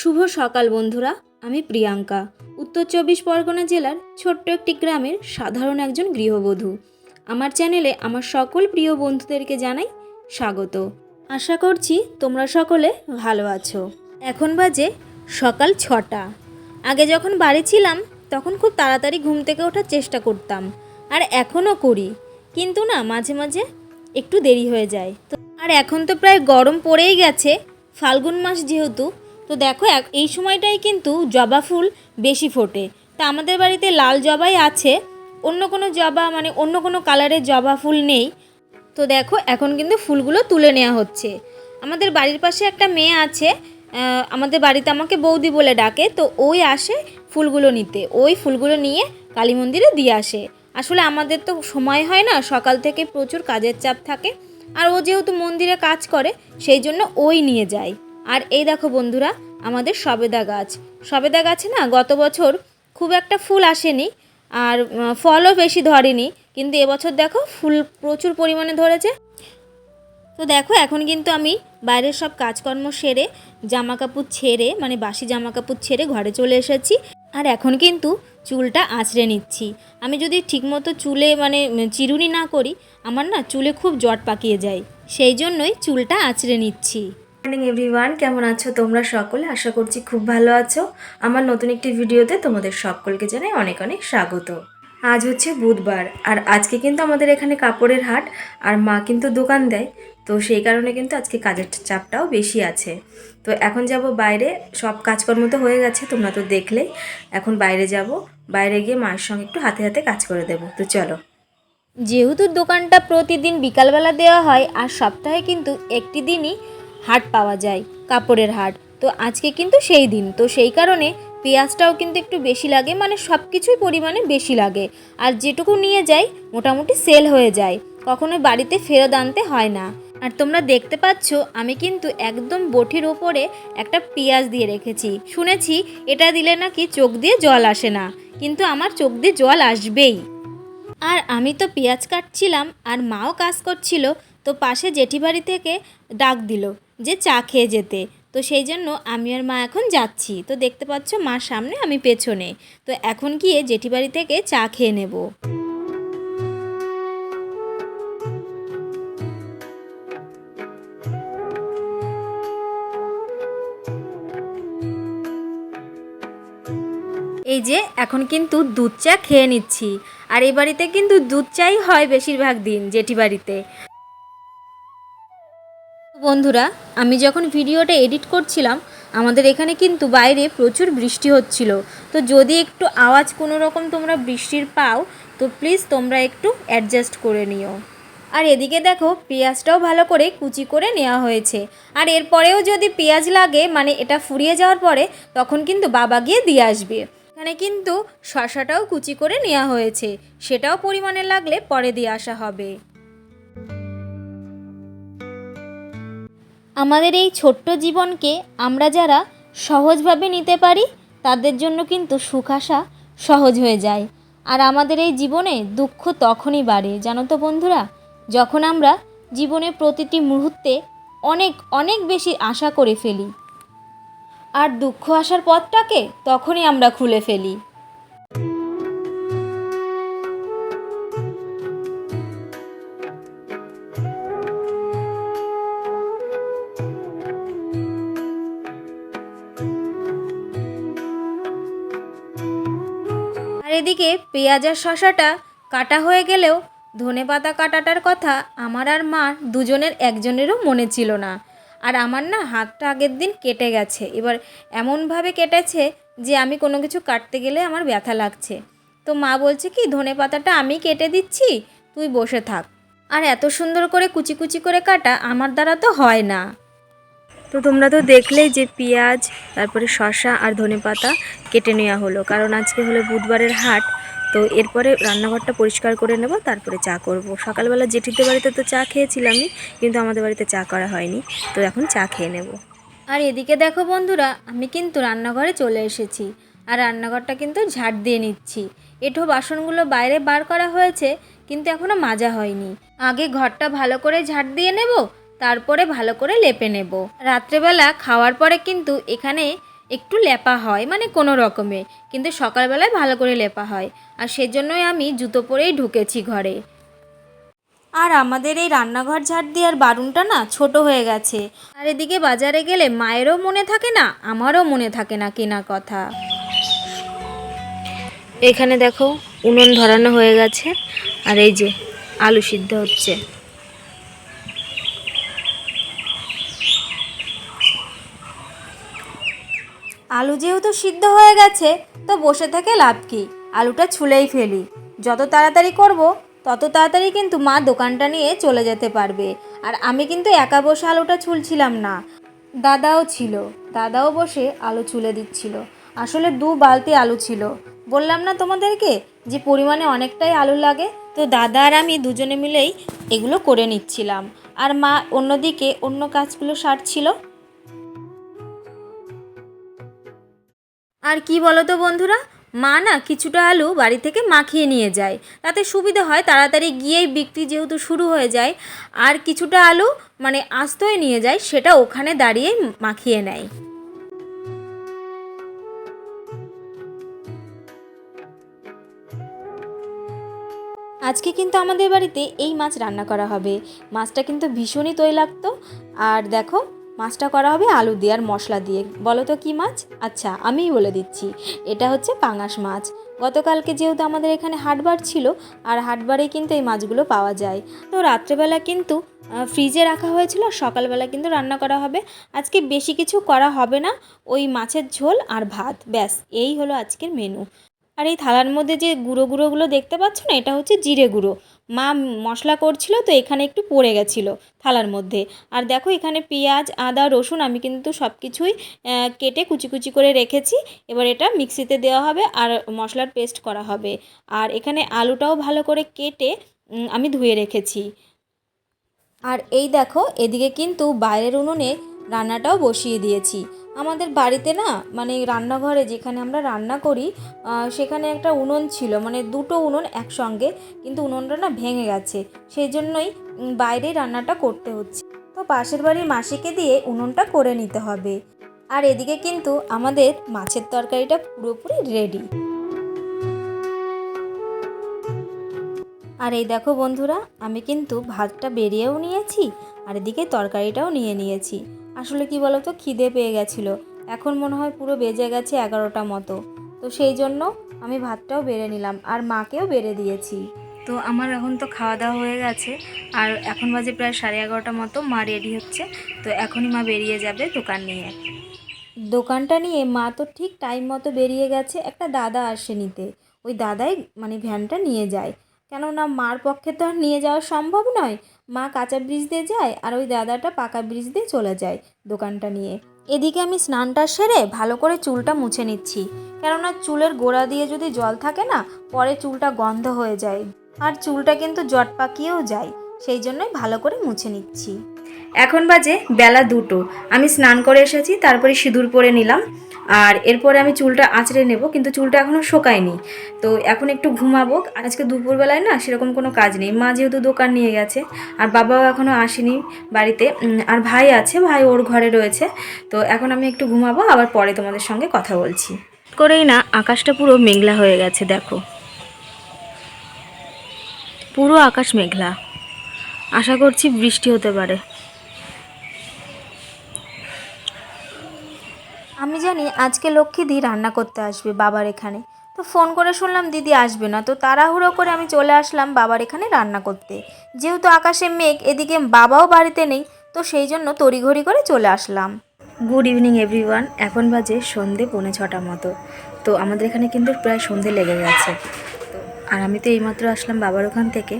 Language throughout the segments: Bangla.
শুভ সকাল বন্ধুরা, আমি প্রিয়াঙ্কা। উত্তর চব্বিশ পরগনা জেলার ছোট্ট একটি গ্রামের সাধারণ একজন গৃহবধূ। আমার চ্যানেলে আমার সকল প্রিয় বন্ধুদেরকে জানাই স্বাগত। আশা করছি তোমরা সকলে ভালো আছো। এখন বাজে সকাল ছটা। আগে যখন বাড়ি ছিলাম, তখন খুব তাড়াতাড়ি ঘুম থেকে ওঠার চেষ্টা করতাম, আর এখনও করি। কিন্তু না, মাঝে মাঝে একটু দেরি হয়ে যায়। তো, আর এখন তো প্রায় গরম পড়েই গেছে। ফাল্গুন মাস যেহেতু তো দেখো এই সময়টাই কিন্তু জবা ফুল বেশি ফোটে। তা আমাদের বাড়িতে লাল জবাই আছে, অন্য কোনো জবা মানে অন্য কোনো কালারের জবা ফুল নেই। তো দেখো, এখন কিন্তু ফুলগুলো তুলে নেওয়া হচ্ছে। আমাদের বাড়ির পাশে একটা মেয়ে আছে আমাদের বাড়িতে আমাকে বৌদি বলে ডাকে, তো ওই আসে ফুলগুলো নিতে। ওই ফুলগুলো নিয়ে কালী মন্দিরে দিয়ে আসে। আসলে আমাদের তো সময় হয় না, সকাল থেকে প্রচুর কাজের চাপ থাকে। আর ও যেহেতু মন্দিরে কাজ করে, সেই জন্য ওই নিয়ে যায়। আর এই দেখো বন্ধুরা, আমাদের সবেদা গাছ। সবেদা গাছে না গত বছর খুব একটা ফুল আসেনি আর ফলও বেশি ধরেনি, কিন্তু এবছর দেখো ফুল প্রচুর পরিমাণে ধরেছে। তো দেখো, এখন কিন্তু আমি বাইরের সব কাজকর্ম সেরে জামা কাপড় ছেড়ে মানে বাসি জামা কাপড় ছেড়ে ঘরে চলে এসেছি। আর এখন কিন্তু চুলটা আঁচড়ে নিচ্ছি। আমি যদি ঠিকমতো চুলে মানে চিরুনি না করি, আমার না চুলে খুব জট পাকিয়ে যায়। সেই জন্যই চুলটা আঁচড়ে নিচ্ছি। মর্নিং এভরিওয়ান কেমন আছো তোমরা সকলে? আশা করছি খুব ভালো আছো। আমার নতুন একটি ভিডিওতে তোমাদের সকলকে জানাই অনেক অনেক স্বাগত। আজ হচ্ছে বুধবার, আর আজকে কিন্তু আমাদের এখানে কাপড়ের হাট, আর মা কিন্তু দোকান দেয়। তো সেই কারণে কিন্তু আজকে কাজের চাপটাও বেশি আছে। তো এখন যাব বাইরে, সব কাজকর্ম তো হয়ে গেছে, তোমরা তো দেখলেই। এখন বাইরে যাব, বাইরে গিয়ে মায়ের সঙ্গে একটু হাতে হাতে কাজ করে দেবো। তো চলো। যেহেতু দোকানটা প্রতিদিন বিকালবেলা দেওয়া হয়, আর সপ্তাহে কিন্তু একটি দিনই হাট পাওয়া যায়, কাপড়ের হাট। তো আজকে কিন্তু সেই দিন। তো সেই কারণে পেঁয়াজটাও কিন্তু একটু বেশি লাগে মানে সব কিছুই পরিমাণে বেশি লাগে। আর যেটুকু নিয়ে যাই, মোটামুটি সেল হয়ে যায়। কখনো বাড়িতে ফেরত আনতে হয় না। আর তোমরা দেখতে পাচ্ছ, আমি কিন্তু একদম বটির ওপরে একটা পেঁয়াজ দিয়ে রেখেছি। শুনেছি, এটা দিলে নাকি চোখ দিয়ে জল আসে না। কিন্তু আমার চোখ দিয়ে জল আসবেই। আর আমি তো পেঁয়াজ কাটছিলাম, আর মাও কাজ করছিল, তো পাশে জেঠি বাড়ি থেকে ডাক দিল। যে চা খেয়ে যেতে। তো সেই জন্য আমি আর মা এখন যাচ্ছি। তো দেখতে পাচ্ছ মার সামনে আমি পেছনে। তো এখন গিয়ে জেঠি বাড়ি থেকে চা খেয়ে নেব। এই যে, এখন কিন্তু দুধ চা খেয়ে নিচ্ছি। আর এই বাড়িতে কিন্তু দুধ চাই হয় বেশিরভাগ দিন জেঠি বাড়িতে বন্ধুরা, আমি যখন ভিডিওটা এডিট করছিলাম, আমাদের এখানে কিন্তু বাইরে প্রচুর বৃষ্টি হচ্ছিল। তো যদি একটু আওয়াজ কোনো রকম তোমরা বৃষ্টির পাও, তো প্লিজ তোমরা একটু অ্যাডজাস্ট করে নিও। আর এদিকে দেখো, পেঁয়াজটাও ভালো করে কুচি করে নেওয়া হয়েছে। আর এরপরেও যদি পেঁয়াজ লাগে মানে এটা ফুরিয়ে যাওয়ার পরে, তখন কিন্তু বাবা গিয়ে দিয়ে আসবে। এখানে কিন্তু শশাটাও কুচি করে নেওয়া হয়েছে। সেটাও পরিমাণে লাগলে পরে দিয়ে আসা হবে। আমাদের এই ছোট্ট জীবনকে আমরা যারা সহজভাবে নিতে পারি, তাদের জন্য কিন্তু সুখ আসা সহজ হয়ে যায়। আর আমাদের এই জীবনে দুঃখ তখনই বাড়ে, জানো তো বন্ধুরা? যখন আমরা জীবনের প্রতিটি মুহূর্তে অনেক অনেক বেশি আশা করে ফেলি। আর দুঃখ আসার পথটাকে তখনই আমরা খুলে ফেলি। এদিকে পেঁয়াজ আর শশাটা কাটা হয়ে গেলেও ধনে পাতা কাটাটার কথা আমার আর মার দুজনের একজনেরও মনে ছিল না। আর আমার না হাতটা আগের দিন কেটে গেছে। এবার এমনভাবে কেটেছে যে আমি কোনো কিছু কাটতে গেলে আমার ব্যথা লাগছে। তো মা বলছে কি, ধনে পাতাটা আমি কেটে দিচ্ছি, তুই বসে থাক। আর এত সুন্দর করে কুচি কুচি করে কাটা আমার দ্বারা তো হয় না। তো তোমরা তো দেখলেই যে পেঁয়াজ, তারপরে শসা আর ধনেপাতা কেটে নেওয়া হলো। কারণ আজকে হলো বুধবারের হাট, তো এরপরে রান্নাঘরটা পরিষ্কার করে নেব, তারপরে চা করব। সকালবেলা জেঠিদের বাড়িতে তো চা খেয়েছিলামই, কিন্তু আমাদের বাড়িতে চা করা হয়নি। তো এখন চা খেয়ে নেব। আর এদিকে দেখো বন্ধুরা, আমি কিন্তু রান্নাঘরে চলে এসেছি। আর রান্নাঘরটা কিন্তু ঝাড় দিয়ে নিচ্ছি। এঠো বাসনগুলো বাইরে বার করা হয়েছে, কিন্তু এখনও মাজা হয়নি। আগে ঘরটা ভালো করে ঝাড় দিয়ে নেব তারপরে ভালো করে লেপে নেব। রাত্রেবেলা খাওয়ার পরে কিন্তু এখানে একটু লেপা হয় মানে কোনো রকমে। কিন্তু সকালবেলায় ভালো করে লেপা হয়। আর সেজন্যই আমি জুতো পরেই ঢুকেছি ঘরে। আর আমাদের এই রান্নাঘর ঝাড় দেওয়ার বারুনটা না ছোট হয়ে গেছে। আর এদিকে বাজারে গেলে মায়েরও মনে থাকে না, আমারও মনে থাকে না কেনার কথা। এখানে দেখো, উনুন ধরানো হয়ে গেছে। আর এই যে আলু সিদ্ধ হচ্ছে। আলু যেহেতু সিদ্ধ হয়ে গেছে, তো বসে থেকে লাভ কি? আলুটা ছুলেই ফেলি। যত তাড়াতাড়ি করব, তত তাড়াতাড়ি কিন্তু মা দোকানটা নিয়ে চলে যেতে পারবে। আর আমি কিন্তু একা বসে আলুটা ছুলছিলাম না। দাদাও ছিল। দাদাও বসে আলু ছুলে দিচ্ছিল। আসলে দু বালতি আলু ছিল। বললাম না তোমাদেরকে যে পরিমাণে অনেকটাই আলু লাগে? তো দাদা আর আমি দুজনে মিলেই এগুলো করে নিচ্ছিলাম। আর মা অন্যদিকে অন্য কাজগুলো সারছিল। আর কি বলো তো বন্ধুরা? মা না কিছুটা আলু বাড়ি থেকে মাখিয়ে নিয়ে যায়। তাতে সুবিধা হয় তাড়াতাড়ি গিয়েই বিক্রি যেহেতু শুরু হয়ে যায়, আর কিছুটা আলু মানে আস্তই নিয়ে যায় সেটা ওখানে দাঁড়িয়ে মাখিয়ে নেয়। আজকে কিন্তু আমাদের বাড়িতে এই মাছ রান্না করা হবে। মাছটা কিন্তু ভীষণই তৈলাক্ত। আর দেখো মাছটা করা হবে আলু দিয়ে আর মশলা দিয়ে। বলো তো কী মাছ? আচ্ছা আমিই বলে দিচ্ছি। এটা হচ্ছে পাঙাশ মাছ। গতকালকে যেহেতু আমাদের এখানে হাটবার ছিল, আর হাটবারে কিন্তু এই মাছগুলো পাওয়া যায়। তো রাত্রেবেলা কিন্তু ফ্রিজে রাখা হয়েছিল, সকালবেলা কিন্তু রান্না করা হবে। আজকে বেশি কিছু করা হবে না, ওই মাছের ঝোল আর ভাত। ব্যাস, এই হলো আজকের মেনু আর এই থালার মধ্যে যে গুঁড়ো গুঁড়োগুলো দেখতে পাচ্ছ না, এটা হচ্ছে জিরে গুঁড়ো। মা মশলা করছিল তো এখানে একটু পড়ে গেছিল থালার মধ্যে। আর দেখো এখানে পেঁয়াজ, আদা, রসুন আমি কিন্তু সব কিছুই কেটে কুচি কুচি করে রেখেছি। এবার এটা মিক্সিতে দেওয়া হবে আর মশলার পেস্ট করা হবে। আর এখানে আলুটাও ভালো করে কেটে আমি ধুয়ে রেখেছি। আর এই দেখো এদিকে কিন্তু বাইরের উনুনে রান্নাটাও বসিয়ে দিয়েছি। আমাদের বাড়িতে না মানে রান্নাঘরে যেখানে আমরা রান্না করি সেখানে একটা উনুন ছিল মানে দুটো উনুন একসঙ্গে, কিন্তু উনুনটা না ভেঙে গেছে। সেই জন্যই বাইরে রান্নাটা করতে হচ্ছে। তো পাশের বাড়ির মাসিকে দিয়ে উনুনটা করে নিতে হবে। আর এদিকে কিন্তু আমাদের মাছের তরকারিটা পুরোপুরি রেডি আর এই দেখো বন্ধুরা, আমি কিন্তু ভাতটা বেরিয়েও নিয়েছি, আর এদিকে তরকারিটাও নিয়ে নিয়েছি। আসলে কি বলো তো খিদে পেয়ে গেছিল। এখন মনে হয় পুরো বেজে গেছে এগারোটা মতো। তো সেই জন্য আমি ভাতটাও বেড়ে নিলাম আর মাকেও বেড়ে দিয়েছি। তো আমার এখন তো খাওয়া দাওয়া হয়ে গেছে আর এখন বাজে প্রায় সাড়ে এগারোটা মতো মা রেডি হচ্ছে। তো এখনই মা বেরিয়ে যাবে দোকান নিয়ে। দোকানটা নিয়ে মা তো ঠিক টাইম মতো বেরিয়ে গেছে একটা দাদা আসে নিতে। ওই দাদাই মানে ভ্যানটা নিয়ে যায়। কেননা মার পক্ষে তো আর নিয়ে যাওয়া সম্ভব নয়। মা কাঁচা ব্রিজ দিয়ে যায় আর ওই দাদাটা পাকা ব্রিজ দিয়ে চলে যায় দোকানটা নিয়ে। এদিকে আমি স্নানটা সেরে ভালো করে চুলটা মুছে নিচ্ছি। কেননা চুলের গোড়া দিয়ে যদি জল থাকে না, পরে চুলটা গন্ধ হয়ে যায়। আর চুলটা কিন্তু জট পাকিয়েও যায়, সেই জন্যই ভালো করে মুছে নিচ্ছি। এখন বাজে বেলা দুটো। আমি স্নান করে এসেছি, তারপরে সিঁদুর পরে নিলাম। আর এরপরে আমি চুলটা আঁচড়ে নেব, কিন্তু চুলটা এখনও শোকায়নি। তো এখন একটু ঘুমাবো। আর আজকে দুপুরবেলায় না সেরকম কোনো কাজ নেই। মা যেহেতু দোকান নিয়ে গেছে, আর বাবাও এখনও আসেনি বাড়িতে আর ভাই আছে, ভাই ওর ঘরে রয়েছে। তো এখন আমি একটু ঘুমাবো, আবার পরে তোমাদের সঙ্গে কথা বলছি। করেই না, আকাশটা পুরো মেঘলা হয়ে গেছে, দেখো। পুরো আকাশ মেঘলা। আশা করছি বৃষ্টি হতে পারে। আমি জানি আজকে লক্ষ্মীদি রান্না করতে আসবে বাবার এখানে। তো ফোন করে শুনলাম দিদি আসবে না। তো তাড়াহুড়ো করে আমি চলে আসলাম বাবার এখানে রান্না করতে। যেহেতু আকাশে মেঘ, এদিকে বাবাও বাড়িতে নেই, তো সেই জন্য তড়িঘড়ি করে চলে আসলাম। গুড ইভিনিং এভরিওয়ান এখন বাজে সন্ধে পৌনে ছটা মতো। তো আমাদের এখানে কিন্তু প্রায় সন্ধে লেগে গেছে। তো আর আমি তো এইমাত্র আসলাম বাবার ওখান থেকে।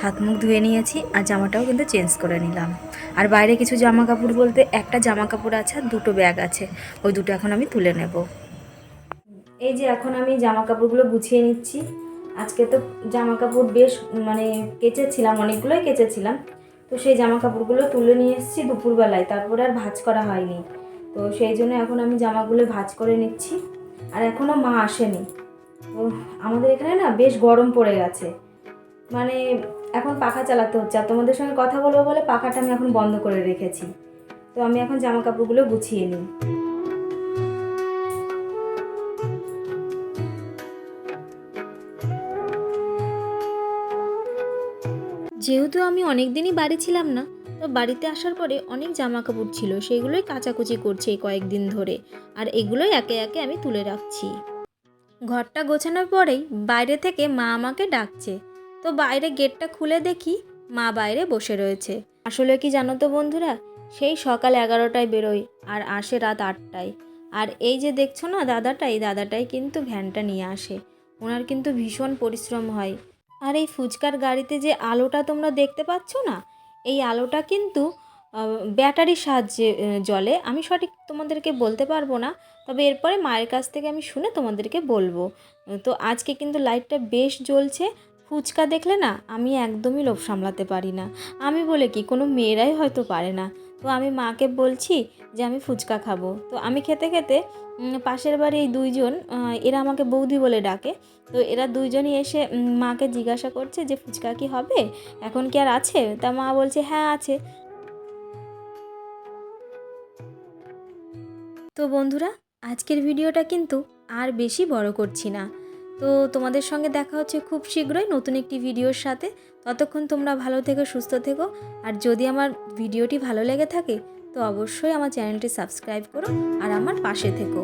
হাত মুখ ধুয়ে নিয়েছি আর জামাটাও কিন্তু চেঞ্জ করে নিলাম। আর বাইরে কিছু জামা কাপড় বলতে একটা জামা কাপড় আছে আর দুটো ব্যাগ আছে। ওই দুটো এখন আমি তুলে নেব। এই যে এখন আমি জামা কাপড়গুলো গুছিয়ে নিচ্ছি। আজকে তো জামা কাপড় বেশ মানে কেচেছিলাম, অনেকগুলোই কেচেছিলাম। তো সেই জামা কাপড়গুলো তুলে নিয়ে এসেছি দুপুরবেলায়, তারপরে আর ভাজ করা হয়নি। তো সেই জন্য এখন আমি জামাগুলো ভাজ করে নিচ্ছি। আর এখনও মা আসেনি। তো আমাদের এখানে না বেশ গরম পড়ে গেছে। মানে এখন পাখা চালাতে হচ্ছে আর তোমাদের সঙ্গে কথা বলব বলে পাখাটা আমি এখন বন্ধ করে রেখেছি। তো আমি এখন জামা কাপড়গুলো গুছিয়ে নিই। যেহেতু আমি অনেক দিনই বাড়ি ছিলাম না, তো বাড়িতে আসার পরে অনেক জামা কাপড় ছিল, সেগুলোই কাচাকুচি করছে কয়েকদিন ধরে আর এগুলোই একে একে আমি তুলে রাখছি। ঘরটা গোছানোর পরেই বাইরে থেকে মা আমাকে ডাকছে। তো বাইরে গেটটা খুলে দেখি মা বাইরে বসে রয়েছে। আসলে কি জানো তো বন্ধুরা? সেই সকাল এগারোটায় বেরোয় আর আসে রাত আটটায়। আর এই যে দেখছ না দাদাটাই? দাদাটাই কিন্তু ভ্যানটা নিয়ে আসে। ওনার কিন্তু ভীষণ পরিশ্রম হয়। আর এই ফুচকার গাড়িতে যে আলোটা তোমরা দেখতে পাচ্ছ না? এই আলোটা কিন্তু ব্যাটারির সাহায্যে জ্বলে। আমি সঠিক তোমাদেরকে বলতে পারব না, তবে এরপরে মায়ের কাছ থেকে আমি শুনে তোমাদেরকে বলব। তো আজকে কিন্তু লাইটটা বেশ জ্বলছে। ফুচকা দেখলে না, আমি একদমই লোভ সামলাতে পারি না। আমি বলে কি, কোনো মেয়েরাই হয়তো পারে না। তো আমি মাকে বলছি যে, আমি ফুচকা খাব। তো আমি খেতে খেতে পাশের বাড়ি এই দুইজন এরা আমাকে বৌদি বলে ডাকে। তো এরা দুইজনই এসে মাকে জিজ্ঞাসা করছে যে, ফুচকা কি হবে? এখন কি আর আছে? তা মা বলছে হ্যাঁ আছে। তো বন্ধুরা, আজকের ভিডিওটা কিন্তু আর বেশি বড় করছি না। তো তোমাদের সঙ্গে দেখা হচ্ছে খুব শীঘ্রই নতুন একটি ভিডিওর সাথে। ততক্ষণ তোমরা ভালো থেকো, সুস্থ থেকো। আর যদি আমার ভিডিওটি ভালো লেগে থাকে, তো অবশ্যই আমার চ্যানেলটি সাবস্ক্রাইব করো আর আমার পাশে থেকো।